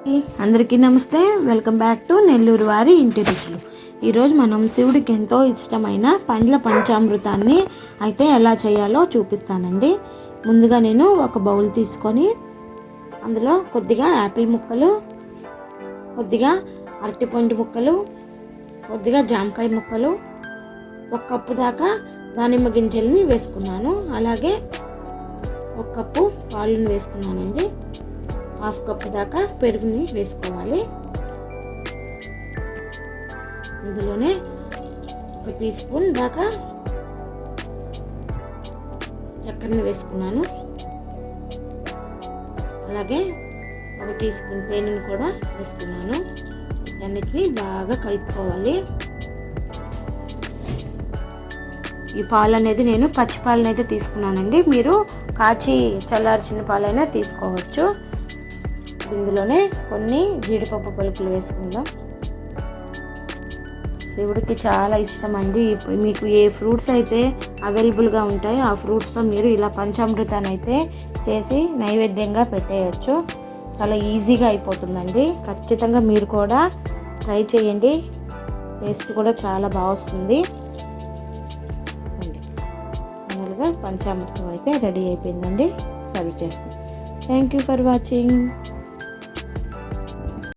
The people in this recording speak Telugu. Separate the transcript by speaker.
Speaker 1: అందరికీ నమస్తే. వెల్కమ్ బ్యాక్ టు నెల్లూరు వారి ఇంటి రుచులు. ఈరోజు మనం శివుడికి ఎంతో ఇష్టమైన పండ్ల పంచామృతాన్ని అయితే ఎలా చేయాలో చూపిస్తానండి. ముందుగా నేను ఒక బౌల్ తీసుకొని అందులో కొద్దిగా యాపిల్ ముక్కలు కొద్దిగా అరటిపండు ముక్కలు కొద్దిగా జామకాయ ముక్కలు ఒక కప్పు దాకా దానిమ్మ గింజల్ని వేసుకున్నాను. అలాగే ఒక కప్పు పాలును వేసుకున్నానండి. హాఫ్ కప్ దాకా పెరుగుని వేసుకోవాలి. ఇందులోనే ఒక టీ స్పూన్ దాకా చక్కెరని వేసుకున్నాను. అలాగే ఒక టీ స్పూన్ తేనెను కూడా వేసుకున్నాను. అన్నిటిని బాగా కలుపుకోవాలి. ఈ పాలు అనేది నేను పచ్చి పాలనైతే తీసుకున్నానండి. మీరు కాచి చల్లార్చిన పాలైనా తీసుకోవచ్చు. ఇందులోనే కొన్ని జీడిపప్పు పలుకులు వేసుకుందాం. శివుడికి చాలా ఇష్టం అండి మీకు ఏ ఫ్రూట్స్ అయితే అవైలబుల్గా ఉంటాయో ఆ ఫ్రూట్స్తో మీరు ఇలా పంచామృతాన్ని అయితే చేసి నైవేద్యంగా పెట్టేయచ్చు. చాలా ఈజీగా అయిపోతుందండి. ఖచ్చితంగా మీరు కూడా ట్రై చేయండి. టేస్ట్ కూడా చాలా బాగా వస్తుంది. ఫైనల్గా పంచామృతం అయితే రెడీ అయిపోయిందండి. సర్వ్ చేస్తాం. Thank you for watching.